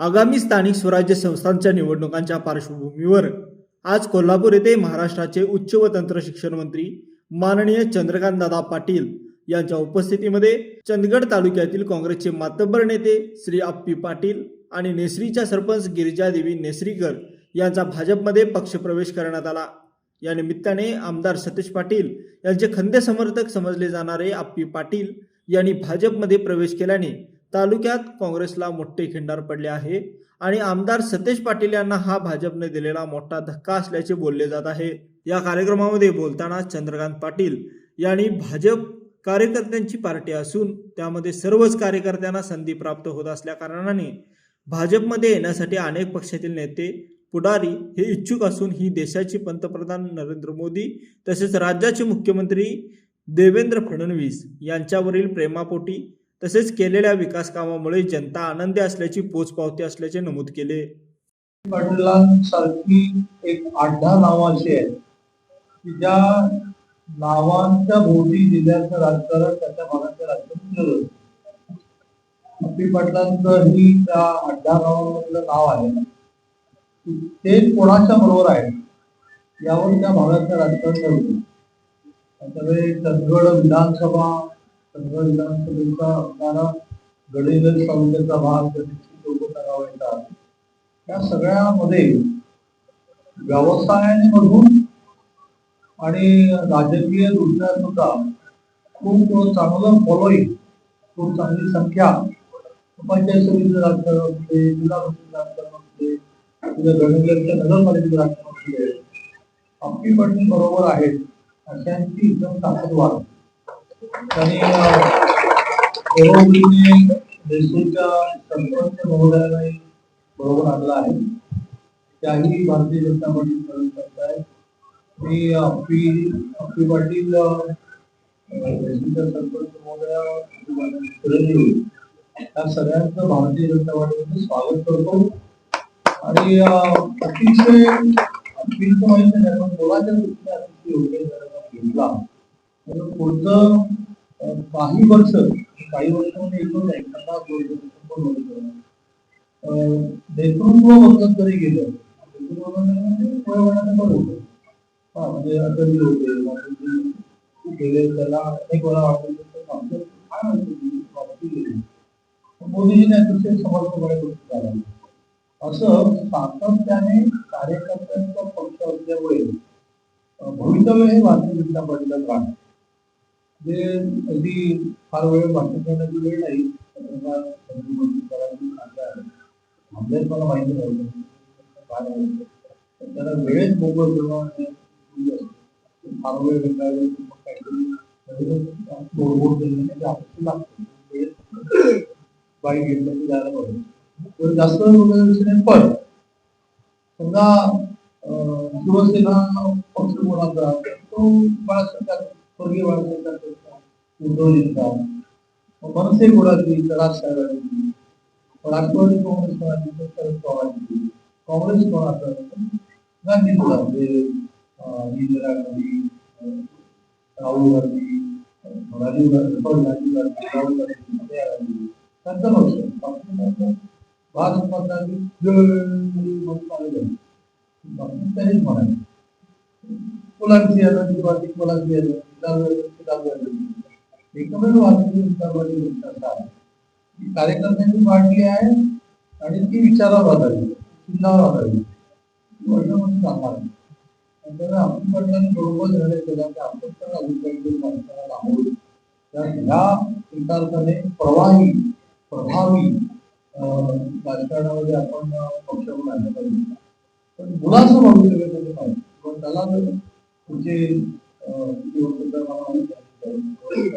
आगामी स्थानिक स्वराज्य संस्थांच्या निवडणुकांच्या पार्श्वभूमीवर आज कोल्हापूर येथे महाराष्ट्राचे उच्च व तंत्र शिक्षण मंत्री माननीय चंद्रकांत दादा पाटील यांच्या उपस्थितीमध्ये चंदगड तालुक्यातील काँग्रेसचे मातब्बर नेते श्री आप्पी पाटील आणि नेसरीच्या सरपंच गिरिजादेवी नेसरीकर यांचा भाजपमध्ये पक्षप्रवेश करण्यात आला. या निमित्ताने आमदार सतीश पाटील यांचे खंदे समर्थक समजले जाणारे आप्पी पाटील यांनी भाजपमध्ये प्रवेश केल्याने तालुक्यात काँग्रेसला मोठे खिंडार पडले आहे आणि आमदार सतेज पाटील यांना हा भाजपने दिलेला मोठा धक्का असल्याचे बोलले जात आहे. या कार्यक्रमामध्ये बोलताना चंद्रकांत पाटील यांनी भाजप कार्यकर्त्यांची पार्टी असून त्यामध्ये सर्वच कार्यकर्त्यांना संधी प्राप्त होत असल्या कारणाने भाजपमध्ये येण्यासाठी अनेक पक्षातील नेते पुढारी हे इच्छुक असून ही देशाचे पंतप्रधान नरेंद्र मोदी तसेच राज्याचे मुख्यमंत्री देवेंद्र फडणवीस यांच्यावरील प्रेमापोटी तसेच केलेल्या विकास कामामुळे जनता आनंदी असल्याची पोचपावती असल्याचे नमूद केले. सारखी एक आठ दहा नावं अशी आहेत की ज्या नावांच्या भोवती जिल्ह्याचं राजकारण त्याच्या भागाचं राजकारण फिरलं अप्पी पाटलांचं ही त्या आठ दहा नावांमधलं नाव आहे. ते कोणाच्या बरोबर आहे? यावर त्या भागाचं राजकारण ठरवलं त्याच्यामुळे चंदगड विधानसभा चंदगड विधानसभेचा असणारा गडिंगज तालुक्याचा भाग करावायचा गाव त्या सगळ्यामध्ये व्यवसायामधून आणि राजकीय दृष्ट्या सुद्धा खूप चांगलं फॉलोईंग खूप चांगली संख्या पंचायत समितीचं राजकारण असते जिल्हा परिषद राजकारण असते तुझ्या गणितच्या नगरपालिकेचं राजकारण असते आपली बरोबर आहेत अशांची एकदम ताकद वाढ आणि बरोबरीने सरपंच महोदयाला बरोबर आणला आहे. त्याही भारतीय जनता पार्टी करत आहे मी अप्पी अप्पी पाटील देशाच्या सरपंच महोदया चिरंजीवी या सगळ्यांचं भारतीय जनता पार्टीमध्ये स्वागत करतो. आणि अं, अतिशय अतिशय माहिती नाही पण मुलाच्या दृष्टीने अतिशय योग्य घेतला. पुढचं काही वर्ष काही वर्षामध्ये म्हणजे एकूण नाही पन्नास पण गेलं? म्हणजे पण होतं. म्हणजे अटली होते गेले त्याला अनेक वेळा वाटलं आमचं काय म्हणतो गेली. मोदीजीने अतिशय समर्थपणे गोष्टी झाल्या असं सातत्याने कार्यकर्त्यांचा पक्ष असल्यामुळे भवितव्य हे भारतीय जनता पार्टीला राहणार जे अगदी फार वेळ वाटत करण्याची वेळ नाही पत्रकार मला माहिती नव्हतं त्याला वेळेत मोकळ करणं म्हणजे फार वेळ भेटायला काहीतरी तोडमोड लागतं. बाईक घेतलं की जायला पाहिजे. तर जास्त वगैरे पण समजा शिवसेना पक्ष कोणाचा तो बाळासाहेब స్వర్గీయ వాక్యంగా ఉద్బోధిస్తాము మనసే కూడా కళాశాలని వాడు అటువంటి కాంగ్రెస్ కలుపుకోవాలి కాంగ్రెస్ గాంధీ కూడా ఇందిరా గాంధీ రాహుల్ గాంధీ రాజీవ్ గాంధీ రాహుల్ గాంధీ రాహుల్ గాంధీ సోనియా గాంధీ పెద్దలు వచ్చారు భారత పద్నాలుగు మంది పాల్గొన్నారు మనకి తెలియదు మనకి मुलांची आनंदी बाकी मुलांची आनंदी एकमेव वाचून जनता पार्टी आहे आहे आणि ती विचारावर आधारित चिन्हावर आधारित. वर्षामध्ये सांगणार आहे. त्यामुळे आपण पण बरोबर झाले त्याला की आपण तर अभिप्राय माणसाला लांबवू तर ह्या एकार्थाने प्रवाही प्रभावी राजकारणामध्ये आपण अं, पक्ष म्हणून आणलं पाहिजे. पण मुलाचं भवितव्य त्याचं पाहिजे पण त्याला जर तुमचे अं, किती वर्ष तर मला माहीत नाही,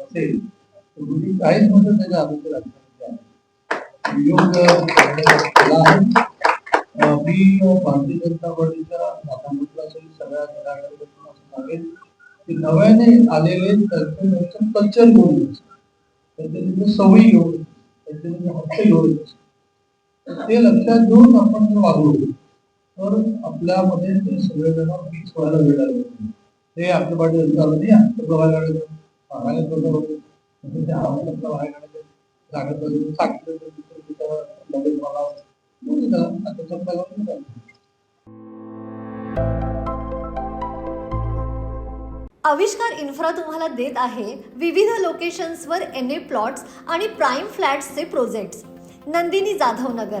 असेल तर तुम्ही काहीच म्हणतो त्याच्या अपेक्षा राजकारणाचे आहे वियोग केला आहे अं, मी भारतीय जनता पार्टीच्या नातामुतला सगळ्या घराकडे असं सांगेन की नव्याने आलेले कल्चर कल्चर घेऊन त्याचे तिथे सवयी घेऊन त्याचे तिथे हक्क घेऊन ते लक्षात घेऊन आपण जर वागलो तर आपल्यामध्ये ते सगळेजण मिक्स व्हायला वेळ लागेल. ते आपल्या पाठी झालं नाही आपलं बघायला लागलं. सांगायला कसं होतं म्हणजे ते आवाज आपला बाहेर काढायचं जागत बसून सांगितलं तर तिथं त्याच्यावर चला आता चपला घालून आविष्कार इन्फ्रा तुम्हाला देत आहे विविध लोकेशन्सवर एन ए प्लॉट्स आणि प्राईम फ्लॅट्सचे प्रोजेक्ट्स नंदिनी जाधव नगर